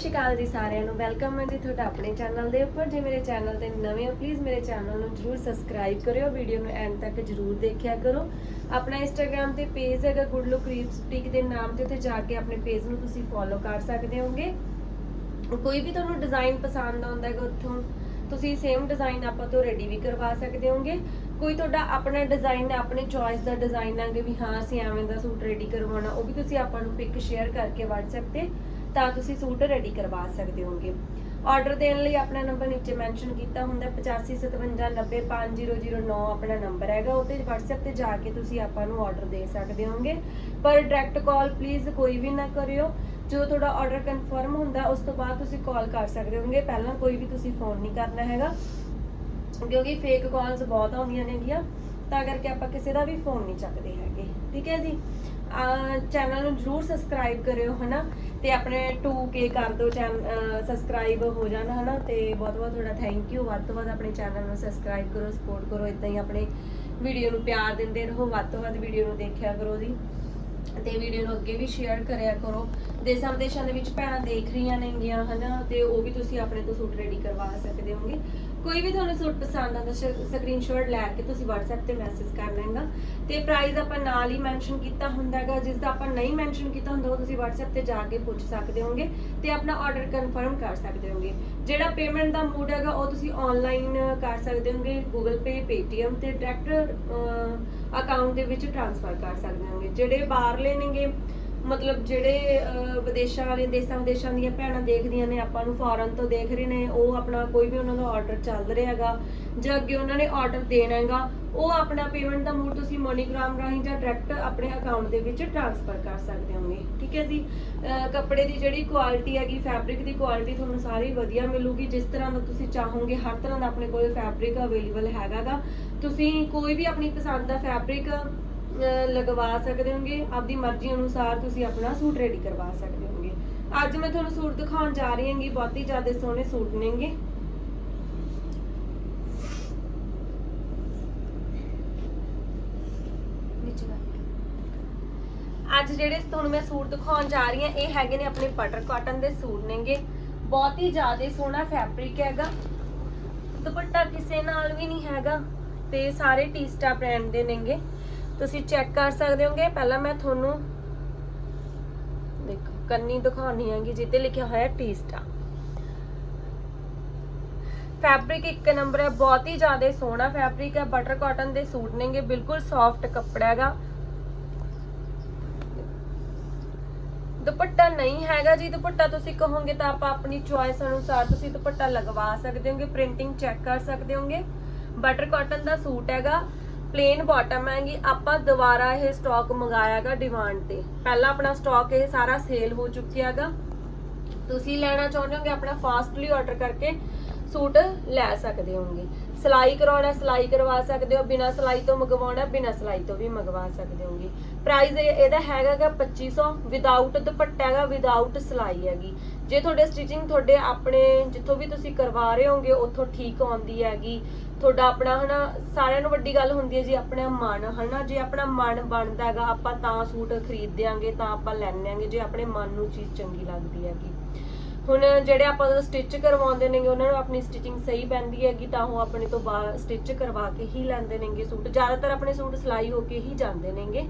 ਸ਼੍ਰੀ ਅਕਾਲ ਜੀ ਸਾਰਿਆਂ ਨੂੰ। ਵੈਲਕਮ ਹੈ ਜੀ ਤੁਹਾਡਾ ਆਪਣੇ ਚੈਨਲ ਦੇ ਉੱਪਰ। ਜੇ ਮੇਰੇ ਚੈਨਲ ਤੇ ਨਵੇਂ ਹੋ ਪਲੀਜ਼ ਮੇਰੇ ਚੈਨਲ ਨੂੰ ਜਰੂਰ ਸਬਸਕ੍ਰਾਈਬ ਕਰਿਓ। ਵੀਡੀਓ ਨੂੰ ਐਂਡ ਤੱਕ ਜਰੂਰ ਦੇਖਿਆ ਕਰੋ। ਆਪਣਾ ਇੰਸਟਾਗ੍ਰam ਤੇ ਪੇਜ ਹੈਗਾ ਗੁੱਡ ਲੁੱਕ ਰੀਪਸ ਬੁਟੀਕ ਦੇ ਨਾਮ ਤੇ। ਉੱਥੇ ਜਾ ਕੇ ਆਪਣੇ ਪੇਜ ਨੂੰ ਤੁਸੀਂ ਫੋਲੋ ਕਰ ਸਕਦੇ ਹੋਗੇ। ਕੋਈ ਵੀ ਤੁਹਾਨੂੰ ਡਿਜ਼ਾਈਨ ਪਸੰਦ ਆਉਂਦਾ ਹੈਗਾ ਉੱਥੋਂ, ਤੁਸੀਂ ਸੇਮ ਡਿਜ਼ਾਈਨ ਆਪਾਂ ਤੋਂ ਰੈਡੀ ਵੀ ਕਰਵਾ ਸਕਦੇ ਹੋਗੇ। ਕੋਈ ਤੁਹਾਡਾ ਆਪਣਾ ਡਿਜ਼ਾਈਨ ਹੈ, ਆਪਣੇ ਚੋਇਸ ਦਾ ਡਿਜ਼ਾਈਨ ਹੈਗਾ ਵੀ ਹਾਂ, ਅਸੀਂ ਐਵੇਂ ਦਾ ਸੂਟ ਰੈਡੀ ਕਰਵਾਉਣਾ, ਉਹ ਵੀ ਤੁਸੀਂ ਆਪਾਂ ਨੂੰ ਪਿਕ ਸ਼ੇਅਰ ਕਰਕੇ WhatsApp ਤੇ ਤਾਂ ਤੁਸੀਂ ਸੂਟ ਰੈਡੀ ਕਰਵਾ ਸਕਦੇ ਹੋਗੇ ਆਰਡਰ ਦੇਣ ਲਈ ਆਪਣਾ ਨੰਬਰ ਨੀਚੇ ਮੈਂਸ਼ਨ ਕੀਤਾ ਹੁੰਦਾ 8557905009 ਆਪਣਾ ਨੰਬਰ ਹੈਗਾ ਉਹ ਤੇ WhatsApp ਤੇ ਜਾ ਕੇ ਤੁਸੀਂ ਆਪਾਂ ਨੂੰ ਆਰਡਰ ਦੇ ਸਕਦੇ ਹੋਗੇ ਪਰ ਡਾਇਰੈਕਟ ਕਾਲ ਪਲੀਜ਼ ਕੋਈ ਵੀ ਨਾ ਕਰਿਓ ਜਦੋਂ ਤੁਹਾਡਾ ਆਰਡਰ ਕਨਫਰਮ ਹੁੰਦਾ, ਉਸ ਤੋਂ ਬਾਅਦ ਤੁਸੀਂ ਕਾਲ ਕਰ ਸਕਦੇ ਹੋਗੇ ਪਹਿਲਾਂ ਕੋਈ ਵੀ ਤੁਸੀਂ ਫੋਨ ਨਹੀਂ ਕਰਨਾ ਹੈਗਾ, ਕਿਉਂਕਿ ਫੇਕ ਕਾਲਸ ਬਹੁਤ ਆਉਂਦੀਆਂ ਨੇਗੀਆਂ, ਤਾਂ ਕਰਕੇ ਆਪਾਂ ਕਿਸੇ ਦਾ ਵੀ ਫੋਨ ਨਹੀਂ ਚੱਕਦੇ ਹੈਗੇ। ਠੀਕ ਹੈ ਜੀ? ਚੈਨਲ ਨੂੰ ਜਰੂਰ ਸਬਸਕ੍ਰਾਈਬ ਕਰਿਓ, ਹਨਾ? ਤੇ ਆਪਣੇ 2k ਕਰ ਦਿਓ ਸਬਸਕ੍ਰਾਈਬ ਹੋ ਜਾਣ, ਹਨਾ? ਤੇ ਬਹੁਤ ਬਹੁਤ ਤੁਹਾਡਾ ਥੈਂਕ ਯੂ ਵੱਧ ਤੋਂ ਵੱਧ ਆਪਣੇ ਚੈਨਲ ਨੂੰ ਸਬਸਕ੍ਰਾਈਬ ਕਰੋ ਸਪੋਰਟ ਕਰੋ। ਇਦਾਂ ਹੀ ਆਪਣੇ ਵੀਡੀਓ ਨੂੰ ਪਿਆਰ ਦਿੰਦੇ ਰਹੋ। ਵੱਧ ਤੋਂ ਵੱਧ ਵੀਡੀਓ ਨੂੰ ਦੇਖਿਆ ਕਰੋ ਜੀ। ਤੇ ਵੀਡੀਓ ਨੂੰ ਅੱਗੇ ਵੀ ਸ਼ੇਅਰ ਕਰਿਆ ਕਰੋ। ਦੇਸਾਂ ਵਿਦੇਸ਼ਾਂ ਦੇ ਵਿੱਚ ਭੈਣਾਂ ਦੇਖ ਰਹੀਆਂ ਨੇਗੀਆਂ, ਹਨਾ? ਤੇ ਉਹ ਵੀ ਤੁਸੀਂ ਆਪਣੇ ਤੋਂ ਸੂਟ ਰੈਡੀ ਕਰਵਾ ਸਕਦੇ ਹੋਗੇ। ਕੋਈ ਵੀ ਤੁਹਾਨੂੰ ਸੂਟ ਪਸੰਦ ਆਉਂਦਾ ਸਕਰੀਨਸ਼ਾਟ ਲੈ ਕੇ ਤੁਸੀਂ WhatsApp ਤੇ ਮੈਸੇਜ ਕਰ ਲੈਣਾ। ਤੇ ਪ੍ਰਾਈਸ ਆਪਾਂ ਨਾਲ ਹੀ ਮੈਂਸ਼ਨ ਕੀਤਾ ਹੁੰਦਾਗਾ ਜਿਸ ਦਾ ਆਪਾਂ ਨਹੀਂ ਮੈਂਸ਼ਨ ਕੀਤਾ ਹੁੰਦਾ, ਉਹ ਤੁਸੀਂ WhatsApp ਤੇ ਜਾ ਕੇ ਪੁੱਛ ਸਕਦੇ ਹੋਗੇ ਤੇ ਆਪਣਾ ਆਰਡਰ ਕਨਫਰਮ ਕਰ ਸਕਦੇ ਹੋਗੇ। ਜਿਹੜਾ ਪੇਮੈਂਟ ਦਾ ਮੂਡ ਹੈਗਾ, ਉਹ ਤੁਸੀਂ ਆਨਲਾਈਨ ਕਰ ਸਕਦੇ ਹੋਗੇ, Google Pay, Paytm ਤੇ ਡਾਇਰੈਕਟ ਅਕਾਊਂਟ ਦੇ ਵਿੱਚ ਟ੍ਰਾਂਸਫਰ ਕਰ ਸਕਦੇ ਹੋਗੇ। ਜਿਹੜੇ ਬਾਹਰਲੇ ਨੇਗੇ ਮਤਲਬ ਜਿਹੜੇ ਵਿਦੇਸ਼ਾਂ ਵਾਲੇ ਦੇਸਾਂ ਵਿਦੇਸ਼ਾਂ ਦੀਆਂ ਭੈਣਾਂ ਦੇਖਦੀਆਂ ਨੇ, ਆਪਾਂ ਨੂੰ ਫੋਰਨ ਤੋਂ ਦੇਖ ਰਹੇ ਨੇ, ਉਹ ਆਪਣਾ ਕੋਈ ਵੀ ਉਹਨਾਂ ਦਾ ਆਰਡਰ ਚੱਲ ਰਿਹਾ ਹੈਗਾ, ਜਾਂ ਅੱਗੇ ਉਹਨਾਂ ਨੇ ਆਰਡਰ ਦੇਣਾ ਹੈਗਾ, ਉਹ ਆਪਣਾ ਪੇਮੈਂਟ ਦਾ ਮੂਡ ਤੁਸੀਂ ਮੋਨੀਗ੍ਰਾਮ ਰਾਹੀਂ ਜਾਂ ਡਾਇਰੈਕਟ ਆਪਣੇ ਅਕਾਊਂਟ ਦੇ ਵਿੱਚ ਟ੍ਰਾਂਸਫਰ ਕਰ ਸਕਦੇ ਹੋਗੇ, ਠੀਕ ਹੈ ਜੀ? ਕੱਪੜੇ ਦੀ ਜਿਹੜੀ ਕੁਆਲਿਟੀ ਹੈਗੀ ਫੈਬਰਿਕ ਦੀ ਕੁਆਲਿਟੀ ਤੁਹਾਨੂੰ ਸਾਰੀ ਵਧੀਆ ਮਿਲੂਗੀ, ਜਿਸ ਤਰ੍ਹਾਂ ਦਾ ਤੁਸੀਂ ਚਾਹੋਗੇ, ਹਰ ਤਰ੍ਹਾਂ ਦਾ ਆਪਣੇ ਕੋਲ ਫੈਬਰਿਕ ਅਵੇਲੇਬਲ ਹੈਗਾਗਾ ਤੁਸੀਂ ਕੋਈ ਵੀ ਆਪਣੀ ਪਸੰਦ ਦਾ ਫੈਬਰਿਕ ਲਗਵਾ ਸਕਦੇ ਹੋਗੇ? ਆਪਦੀ ਮਰਜ਼ੀ ਅਨੁਸਾਰ ਤੁਸੀਂ ਆਪਣਾ ਸੂਟ ਰੈਡੀ ਕਰਵਾ ਸਕਦੇ ਹੋਗੇ। ਅੱਜ ਮੈਂ ਤੁਹਾਨੂੰ ਸੂਟ ਦਿਖਾਉਣ ਜਾ ਰਹੀ ਹਾਂਗੀ, ਬਹੁਤ ਹੀ ਜ਼ਿਆਦਾ ਸੋਹਣੇ ਸੂਟ ਨੇਗੇ। ਅੱਜ ਜਿਹੜੇ ਤੁਹਾਨੂੰ ਮੈਂ ਸੂਟ ਦਿਖਾਉਣ ਜਾ ਰਹੀ ਹਾਂ, ਇਹ ਹੈਗੇ ਨੇ ਆਪਣੇ ਪਟਰ ਕਾਟਨ ਦੇ ਸੂਟ ਨੇਗੇ। ਬਹੁਤ ਹੀ ਜ਼ਿਆਦਾ ਸੋਹਣਾ ਫੈਬਰਿਕ ਹੈਗਾ। ਦੁਪੱਟਾ ਕਿਸੇ ਨਾਲ ਵੀ ਨਹੀਂ ਹੈਗਾ ਤੇ ਸਾਰੇ ਟੀਸਟਾ ਬ੍ਰਾਂਡ ਦੇ ਨੇਗੇ। ਤੁਸੀਂ ਚੈੱਕ ਕਰ ਸਕਦੇ ਹੋਗੇ। ਪਹਿਲਾਂ ਮੈਂ ਤੁਹਾਨੂੰ ਦੇਖੋ, ਕੰਨੀ ਦਿਖਾਉਣੀ ਹੈਗੀ ਜਿੱਤੇ ਲਿਖਿਆ ਹੋਇਆ ਟੀਸਟਾ ਫੈਬਰਿਕ ਇੱਕ ਨੰਬਰ ਹੈ, ਬਹੁਤ ਹੀ ਜ਼ਿਆਦਾ ਸੋਹਣਾ ਫੈਬਰਿਕ ਹੈ। ਬਟਰ ਕਾਟਨ ਦੇ ਸੂਟ ਨੇਗੇ, ਬਿਲਕੁਲ ਸੌਫਟ ਕੱਪੜਾ ਹੈਗਾ। ਦੁਪੱਟਾ ਨਹੀਂ ਹੈਗਾ ਜੀ, ਦੁਪੱਟਾ ਤੁਸੀਂ ਕਹੋਗੇ ਤਾਂ ਆਪਾਂ ਆਪਣੀ ਚੁਆਇਸ ਅਨੁਸਾਰ ਤੁਸੀਂ ਦੁਪੱਟਾ ਲਗਵਾ ਸਕਦੇ ਹੋਗੇ ਪ੍ਰਿੰਟਿੰਗ ਚੈੱਕ ਕਰ ਸਕਦੇ ਹੋਗੇ। ਬਟਰ ਕਾਟਨ ਦਾ ਸੂਟ ਹੈਗਾ। ਪਲੇਨ ਬਾਟਮ ਹੈਗੀ ਆਪਾਂ ਦੁਬਾਰਾ ਇਹ ਸਟਾਕ ਮੰਗਾਇਆਗਾ ਡਿਮਾਂਡ ਤੇ। ਪਹਿਲਾਂ ਆਪਣਾ ਸਟਾਕ ਇਹ ਸਾਰਾ ਸੇਲ ਹੋ ਚੁੱਕਿਆ ਤੁਸੀਂ ਲੈਣਾ ਚਾਹੁੰਦੇ ਹੋਗੇ, ਆਪਣਾ ਫਾਸਟਲੀ ਆਰਡਰ ਕਰਕੇ ਸੂਟ ਲੈ ਸਕਦੇ ਹੋਗੇ। ਸਿਲਾਈ ਕਰਾਉਣਾ, ਸਿਲਾਈ ਕਰਵਾ ਸਕਦੇ ਹੋ, ਬਿਨਾ ਸਿਲਾਈ ਤੋਂ ਮੰਗਵਾਉਣਾ, ਬਿਨਾ ਸਿਲਾਈ ਤੋਂ ਵੀ ਮੰਗਵਾ ਸਕਦੇ ਹੋਗੇ। ਪ੍ਰਾਈਸ ਇਹਦਾ ਹੈਗਾਗਾ 2500 ਵਿਦਆਊਟ ਦੁਪੱਟਾ ਹੈਗਾ ਵਿਦਆਊਟ ਸਿਲਾਈ ਹੈਗੀ। ਜੇ ਤੁਹਾਡੇ ਸਟਿਚਿੰਗ ਤੁਹਾਡੇ ਆਪਣੇ ਜਿੱਥੋਂ ਵੀ ਤੁਸੀਂ ਕਰਵਾ ਰਹੇ ਹੋਗੇ ਉੱਥੋਂ ਠੀਕ ਆਉਂਦੀ ਹੈਗੀ। ਤੁਹਾਡਾ ਆਪਣਾ ਹਨਾ, ਸਾਰਿਆਂ ਨੂੰ ਵੱਡੀ ਗੱਲ ਹੁੰਦੀ ਹੈ ਜੀ ਆਪਣਾ ਮਨ, ਹਨਾ, ਜੇ ਆਪਣਾ ਮਨ ਬਣਦਾ ਹੈਗਾ, ਆਪਾਂ ਤਾਂ ਸੂਟ ਖਰੀਦ ਆਂਗੇ ਤਾਂ ਆਪਾਂ ਲੈਣੇ ਆਂਗੇ ਜੇ ਆਪਣੇ ਮਨ ਨੂੰ ਚੀਜ਼ ਚੰਗੀ ਲੱਗਦੀ ਹੈਗੀ। ਹੁਣ ਜਿਹੜੇ ਆਪਾਂ ਸਟਿਚ ਕਰਵਾਉਂਦੇ ਨੇਗੇ, ਉਹਨਾਂ ਨੂੰ ਆਪਣੀ ਸਟਿਚਿੰਗ ਸਹੀ ਪੈਂਦੀ ਹੈਗੀ, ਤਾਂ ਉਹ ਆਪਣੇ ਤੋਂ ਬਾਅਦ ਸਟਿਚ ਕਰਵਾ ਕੇ ਹੀ ਲੈਂਦੇ ਨੇਗੇ ਸੂਟ। ਜ਼ਿਆਦਾਤਰ ਆਪਣੇ ਸੂਟ ਸਿਲਾਈ ਹੋ ਕੇ ਹੀ ਜਾਂਦੇ ਨੇਗੇ।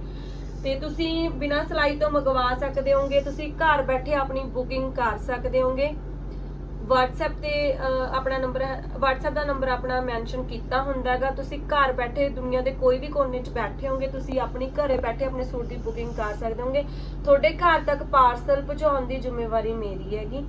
ਤੇ ਤੁਸੀਂ ਬਿਨਾਂ ਸਿਲਾਈ ਤੋਂ ਮੰਗਵਾ ਸਕਦੇ ਹੋਗੇ, ਤੁਸੀਂ ਘਰ ਬੈਠੇ ਆਪਣੀ ਬੁਕਿੰਗ ਕਰ ਸਕਦੇ ਹੋਗੇ। WhatsApp ਤੇ ਆਪਣਾ ਨੰਬਰ WhatsApp ਦਾ ਨੰਬਰ ਆਪਣਾ ਮੈਂਸ਼ਨ ਕੀਤਾ ਹੁੰਦਾ ਹੈਗਾ। ਤੁਸੀਂ ਘਰ ਬੈਠੇ ਦੁਨੀਆ ਦੇ ਕੋਈ ਵੀ ਕੋਨੇ 'ਚ ਬੈਠੇ ਹੋਗੇ, ਤੁਸੀਂ ਆਪਣੀ ਘਰੇ ਬੈਠੇ ਆਪਣੇ ਸੂਟ ਦੀ ਬੁਕਿੰਗ ਕਰ ਸਕਦੇ ਹੋਗੇ। ਤੁਹਾਡੇ ਘਰ ਤੱਕ ਪਾਰਸਲ ਪਹੁੰਚਾਉਣ ਦੀ ਜ਼ਿੰਮੇਵਾਰੀ ਮੇਰੀ ਹੈਗੀ।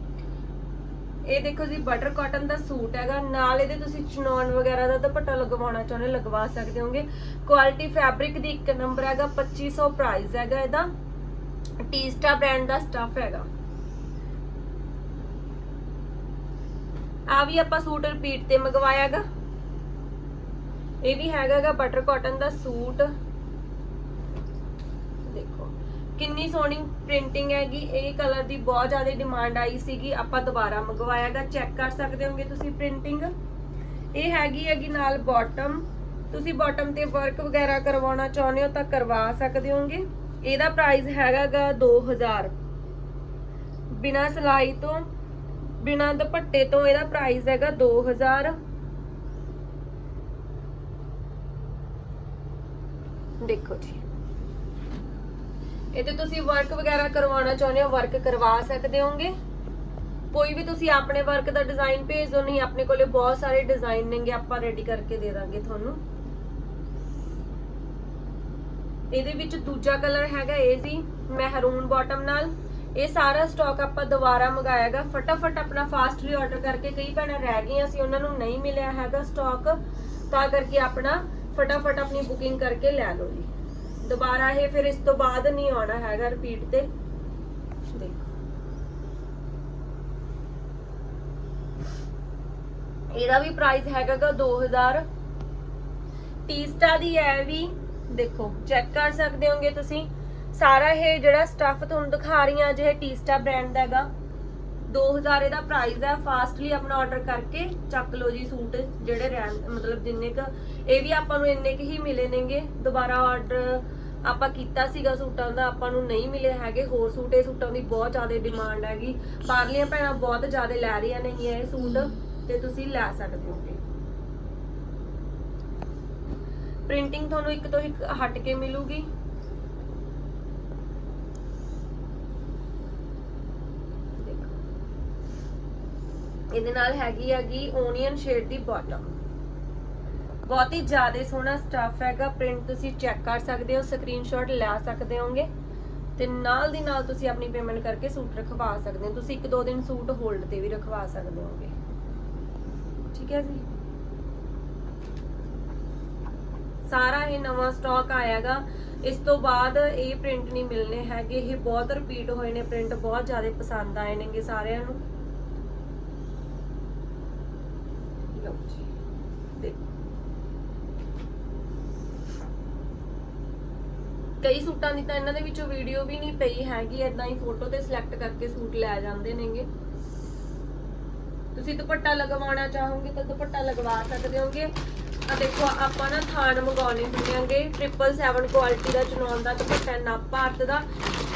ਇਹ ਦੇਖੋ ਜੀ ਬਟਰ ਕਾਟਨ ਦਾ ਸੂਟ ਹੈਗਾ। ਨਾਲ ਇਹਦੇ ਤੁਸੀਂ ਚਨੌਨ ਵਗੈਰਾ ਦਾ ਦੁਪੱਟਾ ਲਗਵਾਉਣਾ ਚਾਹੁੰਦੇ ਲਗਵਾ ਸਕਦੇ ਹੋਗੇ। ਕੁਆਲਿਟੀ ਫੈਬਰਿਕ ਦੀ ਇੱਕ ਨੰਬਰ ਹੈਗਾ 2500 ਪ੍ਰਾਈਸ ਹੈਗਾ ਇਹਦਾ। ਟੀਸਟਾ ਬ੍ਰਾਂਡ ਦਾ ਸਟਫ ਹੈਗਾ। ਆ ਵੀ ਆਪਾਂ ਸੂਟ ਰਿਪੀਟ ਤੇ ਮੰਗਵਾਇਆਗਾ ਇਹ ਵੀ ਹੈਗਾਗਾ ਬਟਰ ਕਾਟਨ ਦਾ ਸੂਟ। ਕਿੰਨੀ ਸੋਹਣੀ ਪ੍ਰਿੰਟਿੰਗ ਹੈਗੀ, ਇਹ ਕਲਰ ਦੀ ਬਹੁਤ ਜ਼ਿਆਦਾ ਡਿਮਾਂਡ ਆਈ ਸੀਗੀ, ਆਪਾਂ ਦੁਬਾਰਾ ਮੰਗਵਾਇਆਗਾ ਚੈੱਕ ਕਰ ਸਕਦੇ ਹੋਗੇ ਤੁਸੀਂ ਪ੍ਰਿੰਟਿੰਗ ਇਹ ਹੈਗੀ ਹੈਗੀ ਨਾਲ ਬਾਟਮ ਤੁਸੀਂ ਬਾਟਮ ਤੇ ਵਰਕ ਵਗੈਰਾ ਕਰਵਾਉਣਾ ਚਾਹੁੰਦੇ ਹੋ ਤਾਂ ਕਰਵਾ ਸਕਦੇ ਹੋਗੇ। ਇਹਦਾ ਪ੍ਰਾਈਸ ਹੈਗਾਗਾ 2000 ਬਿਨਾ ਸਿਲਾਈ ਤੋਂ, ਬਿਨਾਂ ਦੁਪੱਟੇ ਤੋਂ ਇਹਦਾ ਪ੍ਰਾਈਸ ਹੈਗਾ 2000 ਦੇਖੋ ਜੀ। ਇਹ ਤੇ ਤੁਸੀਂ ਵਰਕ ਵਗੈਰਾ ਕਰਵਾਉਣਾ ਚਾਹੁੰਦੇ ਹੋ ਵਰਕ ਕਰਵਾ ਸਕਦੇ ਹੋਗੇ? ਕੋਈ ਵੀ ਤੁਸੀਂ ਆਪਣੇ ਵਰਕ ਦਾ ਡਿਜ਼ਾਈਨ ਭੇਜ ਦਿਓ, ਨਹੀਂ, ਆਪਣੇ ਕੋਲੇ ਬਹੁਤ ਸਾਰੇ ਡਿਜ਼ਾਈਨ ਨੇਗੇ, ਆਪਾਂ ਰੈਡੀ ਕਰਕੇ ਦੇ ਦਾਂਗੇ ਤੁਹਾਨੂੰ। ਇਹਦੇ ਵਿੱਚ ਦੂਜਾ ਕਲਰ ਹੈਗਾ ਇਹ ਜੀ ਮਹਿਰੂਨ ਬਾਟਮ ਨਾਲ। ਇਹ ਸਾਰਾ ਸਟਾਕ ਆਪਾਂ ਦੁਬਾਰਾ ਮੰਗਾਇਆਗਾ। ਫਟਾਫਟ ਆਪਣਾ ਫਾਸਟ ਰੀਆਰਡਰ ਕਰਕੇ ਕਈ ਭੈਣਾਂ ਰਹਿ ਗਈਆਂ ਸੀ, ਉਹਨਾਂ ਨੂੰ ਨਹੀਂ ਮਿਲਿਆ ਹੈਗਾ ਸਟਾਕ ਤਾਂ ਕਰਕੇ ਆਪਣਾ ਫਟਾਫਟ ਆਪਣੀ ਬੁਕਿੰਗ ਕਰਕੇ ਲੈ ਲਓ ਜੀ। ਦੁਬਾਰਾ ਇਹ ਫਿਰ ਇਸ ਤੋਂ ਬਾਅਦ ਨਹੀਂ ਆਉਣਾ ਹੈਗਾ ਰਿਪੀਟ ਤੇ। ਦੇਖੋ। ਇਹਦਾ ਵੀ ਪ੍ਰਾਈਸ ਹੈਗਾਗਾ 2000 ਟੀਸਟਾ ਦੀ ਹੈ ਵੀ, ਦੇਖੋ ਚੈੱਕ ਕਰ ਸਕਦੇ ਹੋਗੇ ਤੁਸੀਂ। ਸਾਰਾ ਇਹ ਜਿਹੜਾ ਸਟੱਫ ਤੁਹਾਨੂੰ ਦਿਖਾ ਰਹੀ ਆ ਜੇ ਟੀਸਟਾ ਬ੍ਰਾਂਡ ਦਾ ਹੈਗਾ 2000 ਇਹਦਾ ਪ੍ਰਾਈਸ ਹੈ। ਫਾਸਟਲੀ ਆਪਣਾ ਆਰਡਰ ਕਰਕੇ ਚੱਕ ਲਓ ਜੀ ਸੂਟ, ਜਿਹੜੇ ਰਹਿਣ, ਮਤਲਬ ਜਿੰਨੇ ਕ, ਇਹ ਵੀ ਆਪਾਂ ਨੂੰ ਇੰਨੇ ਕ ਹੀ ਮਿਲੇ ਨੇਗੇ। ਦੁਬਾਰਾ ਆਰਡਰ ਆਪਾਂ ਕੀਤਾ ਸੀਗਾ ਸੂਟਾਂ ਦਾ, ਆਪਾਂ ਨੂੰ ਨਹੀਂ ਮਿਲੇ ਹੈਗੇ ਹੋਰ ਸੂਟ, ਇਹ ਸੂਟਾਂ ਦੀ ਬਹੁਤ ਜ਼ਿਆਦਾ ਡਿਮਾਂਡ ਹੈਗੀ। ਬਾਹਰਲੀਆਂ ਭੈਣਾਂ ਬਹੁਤ ਜ਼ਿਆਦਾ ਲੈ ਰਹੀਆਂ ਨੇਗੀਆਂ ਇਹ ਸੂਟ, ਤੇ ਤੁਸੀਂ ਲੈ ਸਕਦੇ ਹੋਗੇ ਪ੍ਰਿੰਟਿੰਗ ਤੁਹਾਨੂੰ ਇੱਕ ਤੋਂ ਇੱਕ ਹਟ ਕੇ ਮਿਲੂਗੀ। ਇਹਦੇ ਨਾਲ ਹੈਗੀ ਹੈਗੀ ਓਨੀਅਨ ਸ਼ੇਡ ਦੀ ਬਾਟਮ ਬਹੁਤ ਹੀ ਜ਼ਿਆਦਾ ਸੋਹਣਾ ਸਟਫ ਹੈਗਾ। ਪ੍ਰਿੰਟ ਤੁਸੀਂ ਚੈੱਕ ਕਰ ਸਕਦੇ ਹੋ ਸਕਰੀਨਸ਼ਾਟ ਲੈ ਸਕਦੇ ਹੋਗੇ। ਤੇ ਨਾਲ ਦੀ ਨਾਲ ਤੁਸੀਂ ਆਪਣੀ ਪੇਮੈਂਟ ਕਰਕੇ ਸੂਟ ਰਖਵਾ ਸਕਦੇ ਹੋ। ਤੁਸੀਂ ਇੱਕ ਦੋ ਦਿਨ ਸੂਟ ਹੋਲਡ ਤੇ ਵੀ ਰਖਵਾ ਸਕਦੇ ਹੋਗੇ। ਠੀਕ ਹੈ ਜੀ? ਸਾਰਾ ਇਹ ਨਵਾਂ ਸਟਾਕ ਆਇਆਗਾ। ਇਸ ਤੋਂ ਬਾਅਦ ਇਹ ਪ੍ਰਿੰਟ ਨਹੀਂ ਮਿਲਨੇ ਹੈਗੇ। ਇਹ ਬਹੁਤ ਰਿਪੀਟ ਹੋਏ ਨੇ। ਪ੍ਰਿੰਟ ਬਹੁਤ ਜ਼ਿਆਦਾ ਪਸੰਦ ਆਏ ਨੇਗੇ ਸਾਰਿਆਂ ਨੂੰ। ਲਓ ਜੀ। ਦੇਖੋ। ਕਈ ਸੂਟਾਂ ਦੀ ਤਾਂ ਇਹਨਾਂ ਦੇ ਵਿੱਚੋਂ ਵੀਡੀਓ ਵੀ ਨਹੀਂ ਪਈ ਹੈਗੀ ਇਦਾਂ ਹੀ ਫੋਟੋ ਤੇ ਸਿਲੈਕਟ ਕਰਕੇ ਸੂਟ ਲੈ ਜਾਂਦੇ ਨੇਗੇ। ਤੁਸੀਂ ਦੁਪੱਟਾ ਲਗਵਾਉਣਾ ਚਾਹੋਗੇ ਤਾਂ ਦੁਪੱਟਾ ਲਗਵਾ ਸਕਦੇ ਹੋਗੇ। ਆ ਦੇਖੋ, ਆਪਾਂ ਨਾ ਥਾਨ ਮੰਗਾਉਣੇ ਹੁੰਦੇਗੇ 777 ਕੁਆਲਿਟੀ ਦਾ ਚਨੌਨ ਦਾ ਦੁਪੱਟਾ ਨਵ ਭਾਰਤ ਦਾ।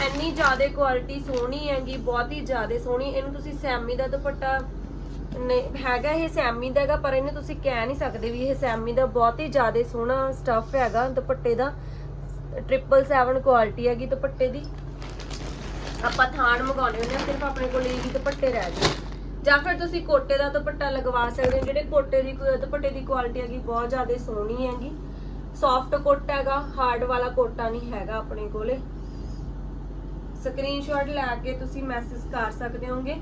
ਇੰਨੀ ਜ਼ਿਆਦਾ ਕੁਆਲਿਟੀ ਸੋਹਣੀ ਹੈਗੀ, ਬਹੁਤ ਹੀ ਜ਼ਿਆਦਾ ਸੋਹਣੀ। ਇਹਨੂੰ ਤੁਸੀਂ ਸੈਮੀ ਦਾ ਦੁਪੱਟਾ ਹੈਗਾ ਇਹ ਸੈਮੀ ਦਾ ਹੈਗਾ, ਪਰ ਇਹਨੂੰ ਤੁਸੀਂ ਕਹਿ ਨਹੀਂ ਸਕਦੇ ਵੀ ਇਹ ਸੈਮੀ ਦਾ ਬਹੁਤ ਹੀ ਜ਼ਿਆਦਾ ਸੋਹਣਾ ਸਟੱਫ ਹੈਗਾ ਦੁਪੱਟੇ ਦਾ। 777 ਕੁਆਲਿਟੀ ਹੈਗੀ ਦੁਪੱਟੇ ਦੀ। ਆਪਾਂ ਥਾਨ ਮੰਗਾਉਣੇ ਹੁੰਦੇ ਆ, ਸਿਰਫ ਆਪਣੇ ਕੋਲ ਇਹ ਦੁਪੱਟੇ ਰਹਿ ਗਏ। ਜਾਂ ਫਿਰ ਤੁਸੀਂ ਕੋਟੇ ਦਾ ਦੁਪੱਟਾ ਲਗਵਾ ਸਕਦੇ ਹੋ, ਜਿਹੜੇ ਕੋਟੇ ਦੀ ਕੁ- ਦੁਪੱਟੇ ਦੀ ਕੁਆਲਿਟੀ ਹੈਗੀ, ਬਹੁਤ ਜ਼ਿਆਦਾ ਸੋਹਣੀ ਹੈਗੀ। ਸੌਫਟ ਕੋਟਾ ਹੈਗਾ ਹਾਰਡ ਵਾਲਾ ਕੋਟਾ ਨਹੀਂ ਹੈਗਾ ਆਪਣੇ ਕੋਲੇ। ਸਕਰੀਨਸ਼ਾਟ ਲੈ ਕੇ ਤੁਸੀਂ ਮੈਸੇਜ ਕਰ ਸਕਦੇ ਹੋਗੇ।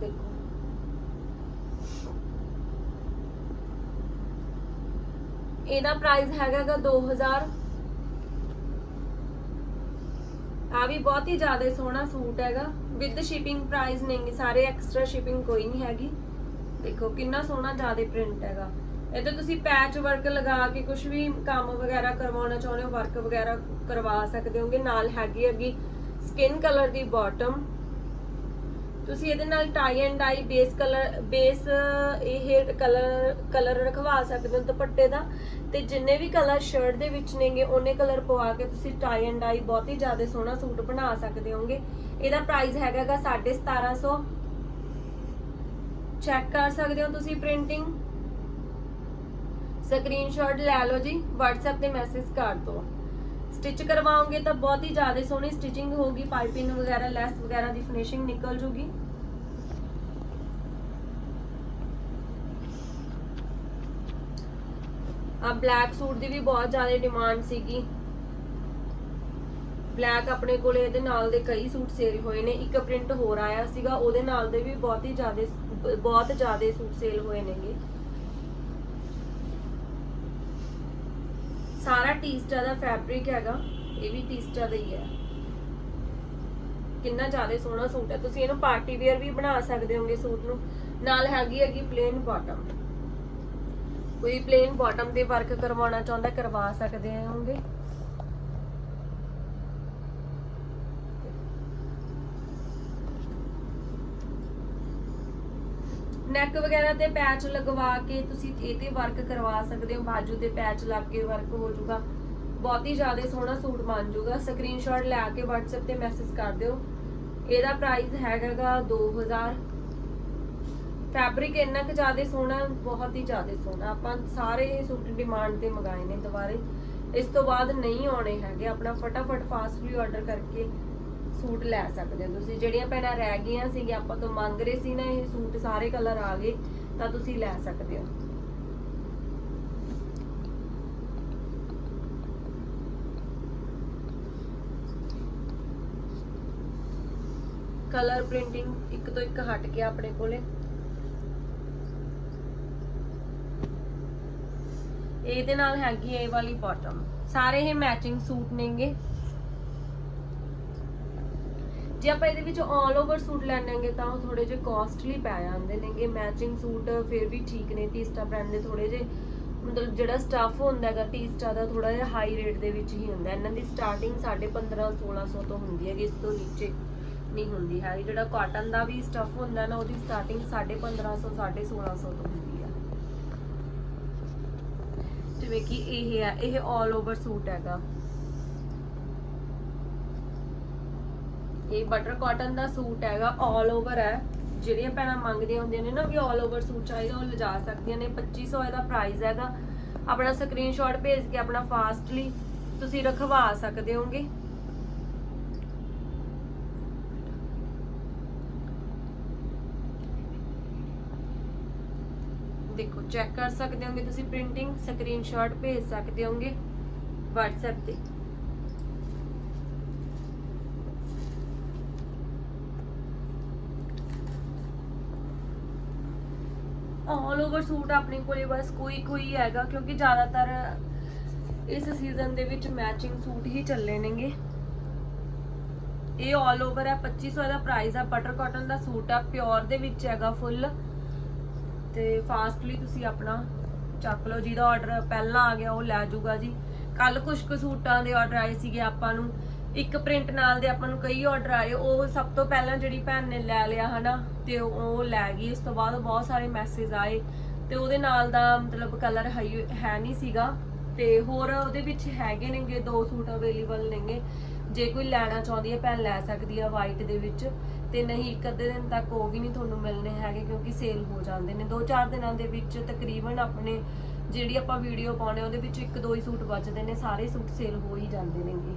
ਦੇਖੋ। ਇਹਦਾ ਪ੍ਰਾਈਸ ਹੈਗਾਗਾ 2000 ਆ ਵੀ ਬਹੁਤ ਹੀ ਜ਼ਿਆਦਾ ਸੋਹਣਾ ਸੂਟ ਹੈਗਾ। ਵਿਦ ਸ਼ਿਪਿੰਗ ਪ੍ਰਾਈਸ ਨਹੀਂ, ਸਾਰੇ ਐਕਸਟਰਾ ਸ਼ਿਪਿੰਗ ਕੋਈ ਨਹੀਂ ਹੈਗੀ। ਦੇਖੋ ਕਿੰਨਾ ਸੋਹਣਾ ਜ਼ਿਆਦਾ ਪ੍ਰਿੰਟ ਹੈਗਾ। ਇਹਦੇ ਤੁਸੀਂ ਪੈਚ ਵਰਕ ਲਗਾ ਕੇ ਕੁਝ ਵੀ ਕੰਮ ਵਗੈਰਾ ਕਰਵਾਉਣਾ ਚਾਹੁੰਦੇ ਹੋ ਵਰਕ ਵਗੈਰਾ ਕਰਵਾ ਸਕਦੇ ਹੋਗੇ। ਨਾਲ ਹੈਗੀ ਹੈਗੀ ਸਕਿਨ ਕਲਰ ਦੀ ਬਾਟਮ ਤੁਸੀਂ ਇਹਦੇ ਨਾਲ tie and dye base colour base ਇਹ ਕਲਰ ਕਲਰ ਰਖਵਾ ਸਕਦੇ ਹੋ ਦੁਪੱਟੇ ਦਾ। ਤੇ ਜਿੰਨੇ ਵੀ ਕਲਰ ਸ਼ਰਟ ਦੇ ਵਿੱਚ ਨੇਗੇ, ਉਹਨੇ ਕਲਰ ਪਵਾ ਕੇ ਤੁਸੀਂ ਟਾਈ ਐਂਡ ਡਾਈ ਬਹੁਤ ਹੀ ਜ਼ਿਆਦਾ ਸੋਹਣਾ ਸੂਟ ਬਣਾ ਸਕਦੇ ਹੋਗੇ ਇਹਦਾ ਪ੍ਰਾਈਸ ਹੈਗਾਗਾ 1750 ਚੈੱਕ ਕਰ ਸਕਦੇ ਹੋ ਤੁਸੀਂ ਪ੍ਰਿੰਟਿੰਗ ਸਕਰੀਨਸ਼ਾਟ ਲੈ ਲਓ ਜੀ, WhatsApp ਤੇ ਮੈਸੇਜ ਕਰ ਦਿਓ। ਸਟਿਚ ਕਰਵਾਓਗੇ ਤਾਂ ਬਹੁਤ ਹੀ ਜ਼ਿਆਦਾ ਸੋਹਣੀ ਸਟਿਚਿੰਗ ਹੋਗੀ ਪਾਈਪਿੰਗ ਵਗੈਰਾ ਲੈਸ ਵਗੈਰਾ ਦੀ ਫਿਨਿਸ਼ਿੰਗ ਨਿਕਲ ਜੂਗੀ। ਆ ਬਲੈਕ ਸੂਟ ਦੀ ਵੀ ਬਹੁਤ ਜ਼ਿਆਦਾ ਡਿਮਾਂਡ ਸੀਗੀ। ਬਲੈਕ ਆਪਣੇ ਕੋਲੇ ਇਹਦੇ ਨਾਲ ਦੇ ਕਈ ਸੂਟ ਸੇਲ ਹੋਏ ਨੇ, ਇੱਕ ਪ੍ਰਿੰਟ ਹੋਰ ਆਇਆ ਸੀਗਾ, ਉਹਦੇ ਨਾਲ ਦੇ ਵੀ ਬਹੁਤ ਹੀ ਜ਼ਿਆਦਾ ਬਹੁਤ ਜ਼ਿਆਦਾ ਸੂਟ ਸੇਲ ਹੋਏ ਨੇਗੇ ਸਾਰਾ ਟੀਸਟਾ ਦਾ ਫੈਬਰਿਕ ਹੈਗਾ, ਇਹ ਵੀ ਟੀਸਟਾ ਦਾ ਹੀ ਹੈ। ਕਿੰਨਾ ਜ਼ਿਆਦਾ ਸੋਹਣਾ ਸੂਟ ਹੈ। ਤੁਸੀਂ ਇਹਨੂੰ ਪਾਰਟੀ ਵੇਅਰ ਵੀ ਬਣਾ ਸਕਦੇ ਹੋਗੇ ਸੂਟ ਨੂੰ। ਨਾਲ ਹੈਗੀ ਹੈਗੀ ਪਲੇਨ ਬਾਟਮ ਕੋਈ ਪਲੇਨ ਬਾਟਮ ਤੇ ਵਰਕ ਕਰਵਾਉਣਾ ਚਾਹੁੰਦਾ, ਕਰਵਾ ਸਕਦੇ ਹੋਗੇ? ਨੈਕ ਵਗੈਰਾ ਤੇ ਪੈਚ ਲਗਵਾ ਕੇ ਤੁਸੀਂ ਇਹ ਤੇ ਵਰਕ ਕਰਵਾ ਸਕਦੇ ਹੋ। ਬਾਜੂ ਤੇ ਪੈਚ ਲੱਗ ਕੇ ਵਰਕ ਹੋ ਜਾਊਗਾ। ਬਹੁਤ ਹੀ ਜ਼ਿਆਦਾ ਸੋਹਣਾ ਸੂਟ ਬਣ ਜਾਊਗਾ। ਸਕਰੀਨਸ਼ਾਟ ਲੈ ਕੇ WhatsApp ਤੇ ਮੈਸੇਜ ਕਰ ਦਿਓ। ਇਹਦਾ ਪ੍ਰਾਈਸ ਹੈਗਾਗਾ 2000 ਫੈਬਰਿਕ ਇੰਨਾ ਕੁ ਜ਼ਿਆਦਾ ਸੋਹਣਾ, ਬਹੁਤ ਹੀ ਜ਼ਿਆਦਾ ਸੋਹਣਾ। ਆਪਾਂ ਸਾਰੇ ਇਹ ਸੂਟ ਡਿਮਾਂਡ ਤੇ ਮੰਗਾਏ ਨੇ ਦੁਬਾਰੇ। ਇਸ ਤੋਂ ਬਾਅਦ ਨਹੀਂ ਆਉਣੇ ਹੈਗੇ। ਆਪਣਾ ਫਟਾਫਟ ਫਾਸਟਲੀ ਆਰਡਰ ਕਰਕੇ ਸੂਟ ਲੈ ਸਕਦੇ ਹੋ ਤੁਸੀਂ। ਜਿਹੜੀਆਂ ਭੈਣਾਂ ਰਹਿ ਗਈਆਂ ਸੀਗੀਆਂ, ਆਪਾਂ ਤੋਂ ਮੰਗ ਰਹੇ ਸੀ ਨਾ ਇਹ ਸੂਟ ਸਾਰੇ ਕਲਰ ਆ ਗਏ, ਤਾਂ ਤੁਸੀਂ ਲੈ ਸਕਦੇ ਹੋ। ਕਲਰ ਪ੍ਰਿੰਟਿੰਗ ਇੱਕ ਤੋਂ ਇੱਕ ਹਟ ਗਿਆ ਆਪਣੇ ਕੋਲੇ। ਇਹਦੇ ਨਾਲ ਹੈਗੀ ਇਹ ਵਾਲੀ ਬਾਟਮ ਸਾਰੇ ਇਹ ਮੈਚਿੰਗ ਸੂਟ ਨੇਗੇ। ਜੇ ਆਪਾਂ ਇਹਦੇ ਵਿੱਚ 올 ਓਵਰ ਸੂਟ ਲੈਣਾਂਗੇ ਤਾਂ ਉਹ ਥੋੜੇ ਜਿਹਾ ਕਾਸਟਲੀ ਪੈ ਜਾਂਦੇ ਨੇਗੇ। ਮੈਚਿੰਗ ਸੂਟ ਫਿਰ ਵੀ ਠੀਕ ਨੇ ਟੀਸਟਾ ਬ੍ਰਾਂਡ ਦੇ ਥੋੜੇ ਜੇ ਮਤਲਬ ਜਿਹੜਾ ਸਟਫ ਹੁੰਦਾ ਹੈਗਾ ਟੀਸਟਾ ਦਾ ਥੋੜਾ ਜਿਹਾ ਹਾਈ ਰੇਟ ਦੇ ਵਿੱਚ ਹੀ ਹੁੰਦਾ। ਇਹਨਾਂ ਦੀ ਸਟਾਰਟਿੰਗ 1500 1600 ਤੋਂ ਹੁੰਦੀ ਹੈਗੀ, ਇਸ ਤੋਂ ਨੀਚੇ। ਨਹੀਂ ਹੁੰਦੀ ਹੈ ਜਿਹੜਾ ਕਾਟਨ ਦਾ ਵੀ ਸਟਫ ਹੁੰਦਾ ਨਾ ਉਹਦੀ ਸਟਾਰਟਿੰਗ 1550 1650 ਤੋਂ ਹੁੰਦੀ ਆ ਜਿਵੇਂ ਕਿ ਇਹ ਹੈ ਇਹ 올 ਓਵਰ ਸੂਟ ਹੈਗਾ ਇਹ ਬਟਰ ਕਾਟਨ ਦਾ ਸੂਟ ਹੈਗਾ 올 ਓਵਰ ਹੈ ਜਿਹੜੀਆਂ ਭੈਣਾਂ ਮੰਗਦੀਆਂ ਹੁੰਦੀਆਂ ਨੇ ਨਾ ਵੀ 올 ਓਵਰ ਸੂਟ ਚਾਹੀਦਾ ਉਹ ਲਿਜਾ ਸਕਦੀਆਂ ਨੇ 2500 ਇਹਦਾ ਪ੍ਰਾਈਸ ਹੈਗਾ ਆਪਣਾ ਸਕਰੀਨਸ਼ਾਟ ਭੇਜ ਕੇ ਆਪਣਾ ਫਾਸਟਲੀ ਤੁਸੀਂ ਰਖਵਾ ਸਕਦੇ ਹੋਗੇ ਚੈੱਕ ਕਰ ਸਕਦੇ ਹੋਗੇ, ਤੁਸੀਂ ਪ੍ਰਿੰਟਿੰਗ ਸਕਰੀਨਸ਼ਾਟ ਭੇਜ ਸਕਦੇ ਹੋਗੇ WhatsApp ਤੇ। ਆਲ ਓਵਰ ਸੂਟ ਆਪਣੇ ਕੋਲੇ ਬਸ ਕੋਈ ਕੋਈ ਹੈਗਾ, ਕਿਉਂਕਿ ਜ਼ਿਆਦਾਤਰ ਇਸ ਸੀਜ਼ਨ ਦੇ ਵਿੱਚ ਮੈਚਿੰਗ ਸੂਟ ਹੀ ਚੱਲੇ ਨੇਗੇ। ਇਹ ਆਲ ਓਵਰ ਹੈ 2500 ਦਾ ਪ੍ਰਾਈਸ ਆ ਬਟਰ ਕਾਟਨ ਦਾ ਸੂਟ ਆ ਪਿਓਰ ਦੇ ਵਿੱਚ ਹੈਗਾ ਫੁੱਲ ਤੇ ਫਾਸਟਲੀ ਤੁਸੀਂ ਆਪਣਾ ਚੱਕ ਲਓ, ਜਿਹਦਾ ਆਰਡਰ ਪਹਿਲਾਂ ਆ ਗਿਆ, ਉਹ ਲੈ ਜਾਊਗਾ ਜੀ। ਕੱਲ ਕੁਝ ਕੁ ਸੂਟਾਂ ਦੇ ਆਰਡਰ ਆਏ ਸੀਗੇ ਆਪਾਂ ਨੂੰ। ਇੱਕ ਪ੍ਰਿੰਟ ਨਾਲ ਦੇ ਆਪਾਂ ਨੂੰ ਕਈ ਆਰਡਰ ਆਏ, ਉਹ ਸਭ ਤੋਂ ਪਹਿਲਾਂ ਜਿਹੜੀ ਭੈਣ ਨੇ ਲੈ ਲਿਆ ਹਨਾ, ਤੇ ਉਹ- ਉਹ ਲੈ ਗਈ। ਉਸ ਤੋਂ ਬਾਅਦ ਬਹੁਤ ਸਾਰੇ ਮੈਸੇਜ ਆਏ, ਤੇ ਉਹਦੇ ਨਾਲ ਦਾ ਮਤਲਬ ਕਲਰ ਹੈ ਨਹੀਂ ਸੀਗਾ। ਤੇ ਹੋਰ ਉਹਦੇ ਵਿੱਚ ਹੈਗੇ ਨੇਗੇ, ਦੋ ਸੂਟ ਅਵੇਲੇਬਲ ਨੇਗੇ। ਜੇ ਕੋਈ ਲੈਣਾ ਚਾਹੁੰਦੀ ਹੈ ਭੈਣ ਲੈ ਸਕਦੀ ਆ ਵਾਈਟ ਦੇ ਵਿੱਚ, ਤੇ ਨਹੀਂ, ਇੱਕ ਅੱਧੇ ਦਿਨ ਤੱਕ ਉਹ ਵੀ ਨਹੀਂ ਤੁਹਾਨੂੰ ਮਿਲਣੇ ਹੈਗੇ ਕਿਉਂਕਿ ਸੇਲ ਹੋ ਜਾਂਦੇ ਨੇ। ਦੋ ਚਾਰ ਦਿਨਾਂ ਦੇ ਵਿੱਚ ਤਕਰੀਬਨ ਆਪਣੇ ਜਿਹੜੀ ਆਪਾਂ ਵੀਡੀਓ ਪਾਉਣੇ ਉਹਦੇ ਵਿੱਚ ਇੱਕ ਦੋ ਹੀ ਸੂਟ ਬਚਦੇ ਨੇ, ਸਾਰੇ ਸੂਟ ਸੇਲ ਹੋ ਹੀ ਜਾਂਦੇ ਨੇਗੇ।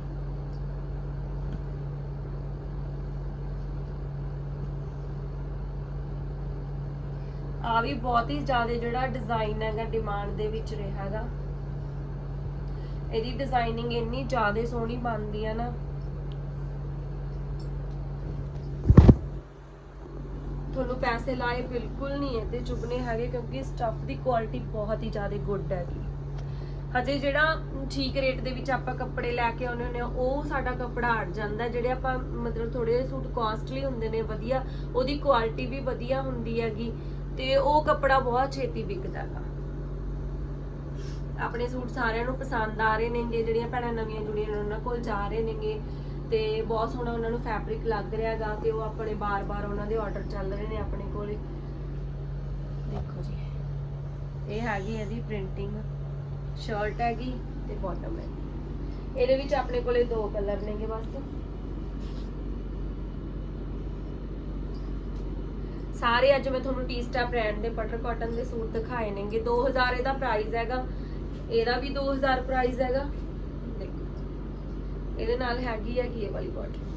ਆ ਵੀ ਬਹੁਤ ਹੀ ਜ਼ਿਆਦਾ ਜਿਹੜਾ ਡਿਜ਼ਾਈਨ ਹੈਗਾ ਡਿਮਾਂਡ ਦੇ ਵਿੱਚ ਰਿਹਾ ਹੈਗਾ। ਇਹਦੀ ਡਿਜ਼ਾਈਨਿੰਗ ਇੰਨੀ ਜ਼ਿਆਦਾ ਸੋਹਣੀ ਬਣਦੀ ਆ ਨਾ ਤੁਹਾਨੂੰ ਪੈਸੇ ਲਾਏ ਬਿਲਕੁਲ ਨਹੀਂ ਇਹਦੇ ਚੁਗਨੇ ਹੈਗੇ ਕਿਉਂਕਿ ਸਟਫ ਦੀ ਕੁਆਲਿਟੀ ਬਹੁਤ ਹੀ ਜ਼ਿਆਦਾ ਗੁੱਡ ਹੈਗੀ ਹਜੇ ਜਿਹੜਾ ਠੀਕ ਰੇਟ ਦੇ ਵਿੱਚ ਆਪਾਂ ਕੱਪੜੇ ਲੈ ਕੇ ਆਉਨੇ ਹੁੰਦੇ ਆ ਉਹ ਸਾਡਾ ਕੱਪੜਾ ਅੜ ਜਾਂਦਾ ਜਿਹੜੇ ਆਪਾਂ ਮਤਲਬ ਥੋੜੇ ਸੂਟ ਕਾਸਟਲੀ ਹੁੰਦੇ ਨੇ, ਵਧੀਆ, ਉਹਦੀ ਕੁਆਲਿਟੀ ਵੀ ਵਧੀਆ ਹੁੰਦੀ ਹੈਗੀ ਤੇ ਉਹ ਕੱਪੜਾ ਬਹੁਤ ਛੇਤੀ ਵਿਕਦਾ ਹੈਗਾ। ਆਪਣੇ ਸੂਟ ਸਾਰਿਆਂ ਨੂੰ ਪਸੰਦ ਆ ਰਹੇ ਨੇਗੇ, ਜਿਹੜੀਆਂ ਭੈਣਾਂ ਨਵੀਆਂ ਜੁੜੀਆਂ ਨੇ, ਉਹਨਾਂ ਕੋਲ ਜਾ ਰਹੇ ਨੇਗੇ। ਤੇ ਬਹੁਤ ਸੋਹਣਾ ਉਹਨਾਂ ਨੂੰ ਫੈਬਰਿਕ ਲੱਗ ਰਿਹਾ ਤੇ ਉਹ ਆਪਣੇ ਬਾਰ-ਬਾਰ ਉਹਨਾਂ ਦੇ ਆਰਡਰ ਚੱਲ ਰਹੇ ਨੇ ਆਪਣੇ ਕੋਲੇ। ਦੇਖੋ ਜੀ, ਇਹ ਹੈਗੀ ਇਹਦੀ ਪ੍ਰਿੰਟਿੰਗ ਸ਼ਰਟ ਹੈਗੀ ਤੇ ਬਾਟਮ ਹੈਗੀ ਇਹਦੇ ਵਿੱਚ ਆਪਣੇ ਕੋਲੇ ਦੋ ਕਲਰ ਨੇਗੇ ਬਸ। ਸਾਰੇ ਅੱਜ ਮੈਂ ਤੁਹਾਨੂੰ ਟੀਸਟਾ ਬ੍ਰਾਂਡ ਦੇ ਬਟਰ ਕਾਟਨ ਦੇ ਸੂਟ ਦਿਖਾਏ ਨੇਗੇ। 2000 ਇਹਦਾ ਪ੍ਰਾਈਸ ਹੈਗਾ। ਇਹਦਾ ਵੀ 2000 ਪ੍ਰਾਈਸ ਹੈਗਾ। ਇਹਦੇ ਨਾਲ ਹੈਗੀ ਹੈਗੀ ਇਹ ਵਾਲੀ ਬਾਟਮ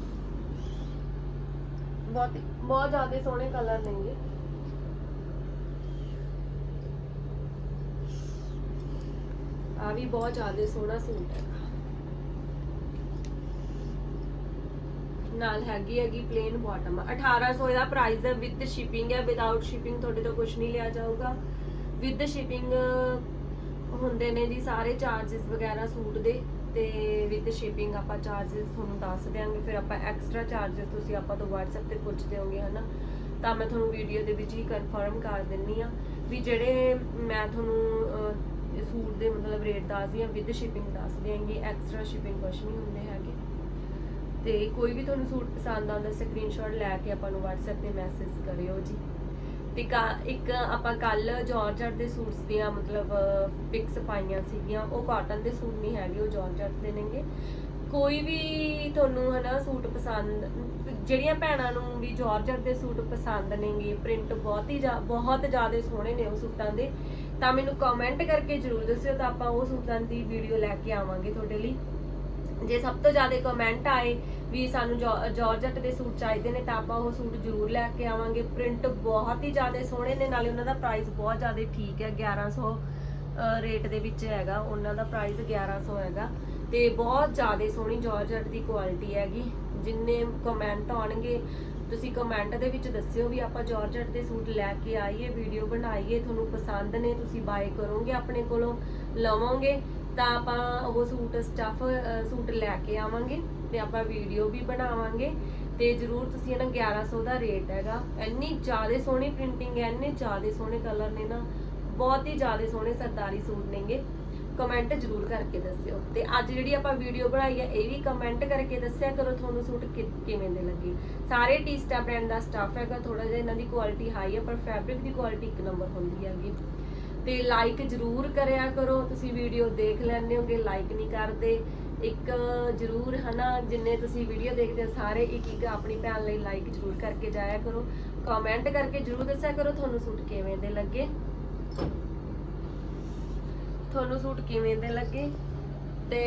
ਬਹੁਤ ਬਹੁਤ ਜ਼ਿਆਦਾ ਸੋਹਣੇ ਕਲਰ ਨੇਗੇ ਆ ਵੀ ਬਹੁਤ ਜ਼ਿਆਦਾ ਸੋਹਣਾ ਸੂਟ ਹੈ। ਨਾਲ ਹੈਗੀ ਹੈਗੀ ਪਲੇਨ ਬਾਟਮ 1800 ਇਹਦਾ ਪ੍ਰਾਈਸ ਹੈ ਵਿਦ ਸ਼ਿਪਿੰਗ ਹੈ। ਵਿਦਆਊਟ ਸ਼ਿਪਿੰਗ ਤੁਹਾਡੇ ਤੋਂ ਕੁਝ ਨਹੀਂ ਲਿਆ ਜਾਊਗਾ। ਵਿਦ ਸ਼ਿਪਿੰਗ ਹੁੰਦੇ ਨੇ ਜੀ ਸਾਰੇ ਚਾਰजेस ਵਗੈਰਾ ਸੂਟ ਦੇ। ਤੇ ਵਿਦ ਸ਼ਿਪਿੰਗ ਆਪਾਂ ਚਾਰजेस ਤੁਹਾਨੂੰ ਦੱਸ ਦਿਆਂਗੇ, ਫਿਰ ਆਪਾਂ ਐਕਸਟਰਾ ਚਾਰजेस ਤੁਸੀਂ ਆਪਾਂ ਤੋਂ WhatsApp ਤੇ ਪੁੱਛਦੇ ਹੋਗੇ ਹਨਾ? ਤਾਂ ਮੈਂ ਤੁਹਾਨੂੰ ਵੀਡੀਓ ਦੇ ਵਿੱਚ ਹੀ ਕਨਫਰਮ ਕਰ ਦਿੰਨੀ ਆ ਵੀ ਜਿਹੜੇ ਮੈਂ ਤੁਹਾਨੂੰ ਸੂਟ ਦੇ ਮਤਲਬ ਰੇਟ ਦੱਸਦੀ ਆ ਵਿਦ ਸ਼ਿਪਿੰਗ ਦੱਸ ਦਿਆਂਗੇ ਐਕਸਟਰਾ ਸ਼ਿਪਿੰਗ ਕੁਛ ਨਹੀਂ ਹੁੰਦੇ ਹੈਗੇ। ਤੇ ਕੋਈ ਵੀ ਤੁਹਾਨੂੰ ਸੂਟ ਪਸੰਦ ਆਉਂਦਾ ਸਕਰੀਨਸ਼ਾਟ ਲੈ ਕੇ ਆਪਾਂ ਨੂੰ WhatsApp ਤੇ ਮੈਸੇਜ ਕਰਿਓ ਜੀ। ਤੇ ਕਾ- ਇੱਕ ਆਪਾਂ ਕੱਲ ਜਾਰਜਟ ਦੇ ਸੂਟਸ ਦੀਆਂ ਮਤਲਬ ਪਿਕਸ ਪਾਈਆਂ ਸੀਗੀਆਂ, ਉਹ ਕਾਟਨ ਦੇ ਸੂਟ ਨਹੀਂ ਹੈਗੇ, ਉਹ ਜਾਰਜਟ ਦੇ ਨੇਗੇ। ਕੋਈ ਵੀ ਤੁਹਾਨੂੰ ਹਨਾ ਸੂਟ ਪਸੰਦ, ਜਿਹੜੀਆਂ ਭੈਣਾਂ ਨੂੰ ਵੀ ਜਾਰਜਟ ਦੇ ਸੂਟ ਪਸੰਦ ਨੇਗੇ ਪ੍ਰਿੰਟ ਬਹੁਤ ਹੀ ਜ਼ਿਆ- ਬਹੁਤ ਜ਼ਿਆਦਾ ਸੋਹਣੇ ਨੇ ਉਹ ਸੂਟਾਂ ਦੇ। ਤਾਂ ਮੈਨੂੰ ਕਮੈਂਟ ਕਰਕੇ ਜਰੂਰ ਦੱਸਿਓ, ਤਾਂ ਆਪਾਂ ਉਹ ਸੂਟਾਂ ਦੀ ਵੀਡੀਓ ਲੈ ਕੇ ਆਵਾਂਗੇ ਤੁਹਾਡੇ ਲਈ। ਜੇ ਸਭ ਤੋਂ ਜ਼ਿਆਦਾ ਕਮੈਂਟ ਆਏ ਵੀ ਸਾਨੂੰ ਜੌ- ਜਾਰਜਟ ਦੇ ਸੂਟ ਚਾਹੀਦੇ ਨੇ ਤਾਂ ਆਪਾਂ ਉਹ ਸੂਟ ਜ਼ਰੂਰ ਲੈ ਕੇ ਆਵਾਂਗੇ। ਪ੍ਰਿੰਟ ਬਹੁਤ ਹੀ ਜ਼ਿਆਦਾ ਸੋਹਣੇ ਨੇ, ਨਾਲੇ ਉਹਨਾਂ ਦਾ ਪ੍ਰਾਈਸ ਬਹੁਤ ਜ਼ਿਆਦਾ ਠੀਕ ਹੈ। 1100 ਰੇਟ ਦੇ ਵਿੱਚ ਹੈਗਾ। ਉਹਨਾਂ ਦਾ ਪ੍ਰਾਈਸ 1100 ਹੈਗਾ। ਤੇ ਬਹੁਤ ਜ਼ਿਆਦਾ ਸੋਹਣੀ ਜਾਰਜਟ ਦੀ ਕੁਆਲਿਟੀ ਹੈਗੀ। ਜਿੰਨੇ ਕਮੈਂਟ ਆਉਣਗੇ, ਤੁਸੀਂ ਕਮੈਂਟ ਦੇ ਵਿੱਚ ਦੱਸਿਓ ਵੀ ਆਪਾਂ ਜਾਰਜਟ ਦੇ ਸੂਟ ਲੈ ਕੇ ਆਈਏ ਵੀਡੀਓ ਬਣਾਈਏ, ਤੁਹਾਨੂੰ ਪਸੰਦ ਨੇ, ਤੁਸੀਂ ਬਾਏ ਕਰੋਗੇ ਆਪਣੇ ਕੋਲੋਂ, ਲਵੋਗੇ, ਤਾਂ ਆਪਾਂ ਉਹ ਸੂਟ ਸਟਫ ਸੂਟ ਲੈ ਕੇ ਆਵਾਂਗੇ। ਤੇ ਆਪਾਂ ਵੀਡੀਓ ਵੀ ਬਣਾਵਾਂਗੇ ਤੇ ਜਰੂਰ ਤੁਸੀਂ ਇਹਨਾਂ 1100 ਦਾ ਰੇਟ ਹੈਗਾ। ਇੰਨੀ ਜ਼ਿਆਦਾ ਸੋਹਣੀ ਪ੍ਰਿੰਟਿੰਗ ਹੈ, ਇੰਨੇ ਜ਼ਿਆਦਾ ਸੋਹਣੇ ਕਲਰ ਨੇ ਨਾ, ਬਹੁਤ ਹੀ ਜ਼ਿਆਦਾ ਸੋਹਣੇ ਸਰਦਾਰੀ ਸੂਟ ਨੇਗੇ। ਕਮੈਂਟ ਜਰੂਰ ਕਰਕੇ ਦੱਸਿਓ। ਤੇ ਅੱਜ ਜਿਹੜੀ ਆਪਾਂ ਵੀਡੀਓ ਬਣਾਈ ਹੈ, ਇਹ ਵੀ ਕਮੈਂਟ ਕਰਕੇ ਦੱਸਿਆ ਕਰੋ ਤੁਹਾਨੂੰ ਸੂਟ ਕਿ- ਕਿਵੇਂ ਦੇ ਲੱਗੇ। ਸਾਰੇ ਟੀਸਟਾ ਬ੍ਰਾਂਡ ਦਾ ਸਟਾਫ ਹੈਗਾ ਥੋੜਾ ਜਿਹਾ ਇਹਨਾਂ ਦੀ ਕੁਆਲਿਟੀ ਹਾਈ ਹੈ, ਪਰ ਫੈਬਰਿਕ ਦੀ ਕੁਆਲਿਟੀ ਇੱਕ ਨੰਬਰ ਹੁੰਦੀ ਹੈਗੀ। ਤੇ ਲਾਈਕ ਜਰੂਰ ਕਰਿਆ ਕਰੋ, ਤੁਸੀਂ ਵੀਡੀਓ ਦੇਖ ਲੈਂਦੇ ਹੋਗੇ ਲਾਈਕ ਨਹੀਂ ਕਰਦੇ। ਇੱਕ ਜਰੂਰ ਹਨਾ, ਜਿੰਨੇ ਤੁਸੀਂ ਵੀਡੀਓ ਦੇਖਦੇ ਹੋ, ਸਾਰੇ ਇੱਕ ਇੱਕ ਆਪਣੀ ਭੈਣ ਲਈ ਲਾਈਕ ਜਰੂਰ ਕਰਕੇ ਜਾਇਆ ਕਰੋ। ਕਮੈਂਟ ਕਰਕੇ ਜਰੂਰ ਦੱਸਿਆ ਕਰੋ, ਤੁਹਾਨੂੰ ਸੂਟ ਕਿਵੇਂ ਦੇ ਲੱਗੇ? ਤੁਹਾਨੂੰ ਸੂਟ ਕਿਵੇਂ ਦੇ ਲੱਗੇ? ਤੇ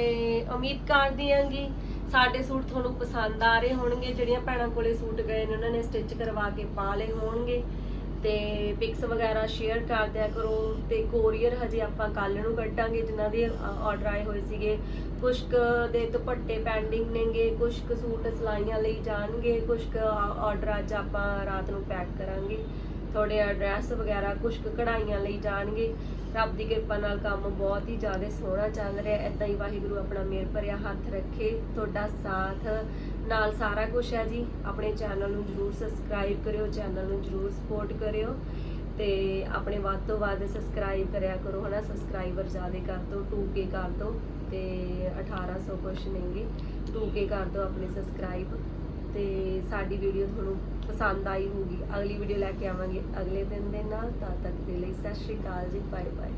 ਉਮੀਦ ਕਰਦੀ ਆਂਗੀ ਸਾਡੇ ਸੂਟ ਤੁਹਾਨੂੰ ਪਸੰਦ ਆ ਰਹੇ ਹੋਣਗੇ। ਜਿਹੜੀਆਂ ਭੈਣਾਂ ਕੋਲੇ ਸੂਟ ਗਏ ਨੇ, ਉਹਨਾਂ ਨੇ ਸਟਿਚ ਕਰਵਾ ਕੇ ਪਾ ਲਏ ਹੋਣਗੇ। ਤੇ ਪਿਕਸ ਵਗੈਰਾ ਸ਼ੇਅਰ ਕਰ ਦਿਆ ਕਰੋ ਤੇ ਕੋਰੀਅਰ ਹਜੇ ਆਪਾਂ ਕੱਲ ਨੂੰ ਕੱਢਾਂਗੇ, ਜਿਨ੍ਹਾਂ ਦੇ ਆਰਡਰ ਆਏ ਹੋਏ ਸੀਗੇ। ਕੁਝ ਕੁ ਦੇ ਦੁਪੱਟੇ ਪੈਂਡਿੰਗ ਨੇਗੇ ਕੁਝ ਕੁ ਸੂਟ ਸਲਾਈਆਂ ਲਈ ਜਾਣਗੇ ਕੁਝ ਕੁ ਆਰਡਰ ਅੱਜ ਆਪਾਂ ਰਾਤ ਨੂੰ ਪੈਕ ਕਰਾਂਗੇ। ਤੁਹਾਡੇ ਐਡਰੈਸ ਵਗੈਰਾ ਕੁਝ ਕੁ ਕਢਾਈਆਂ ਲਈ ਜਾਣਗੇ। ਰੱਬ ਦੀ ਕਿਰਪਾ ਨਾਲ ਕੰਮ ਬਹੁਤ ਹੀ ਜ਼ਿਆਦਾ ਸੋਹਣਾ ਚੱਲ ਰਿਹਾ। ਐਦਾਂ ਹੀ ਵਾਹਿਗੁਰੂ ਆਪਣਾ ਮਿਹਰ ਭਰਿਆ ਹੱਥ ਰੱਖੇ। ਤੁਹਾਡਾ ਸਾਥ ਨਾਲ ਸਾਰਾ ਕੁਝ ਹੈ ਜੀ। ਆਪਣੇ ਚੈਨਲ ਨੂੰ ਜਰੂਰ ਸਬਸਕ੍ਰਾਈਬ ਕਰਿਓ ਚੈਨਲ ਨੂੰ ਜਰੂਰ ਸਪੋਰਟ ਕਰਿਓ ਤੇ ਆਪਣੇ ਵੱਧ ਤੋਂ ਵੱਧ ਸਬਸਕ੍ਰਾਈਬ ਕਰਿਆ ਕਰੋ, ਹਨਾ? ਸਬਸਕ੍ਰਾਈਬਰ ਜ਼ਿਆਦਾ ਕਰ ਦਿਓ 2k ਕਰ ਦਿਓ ਤੇ 1800 ਕੁਛ ਨੇਗੇ। 2k ਕਰ ਦਿਓ ਆਪਣੇ ਸਬਸਕ੍ਰਾਈਬ ਤੇ ਸਾਡੀ ਵੀਡੀਓ ਤੁਹਾਨੂੰ ਪਸੰਦ ਆਈ ਹੋਊਗੀ। ਅਗਲੀ ਵੀਡੀਓ ਲੈ ਕੇ ਆਵਾਂਗੇ। ਅਗਲੇ ਦਿਨ ਦੇ ਨਾਲ ਤਦ ਤੱਕ ਦੇ ਲਈ ਸਤਿ ਸ਼੍ਰੀ ਅਕਾਲ ਜੀ ਬਾਏ ਬਾਏ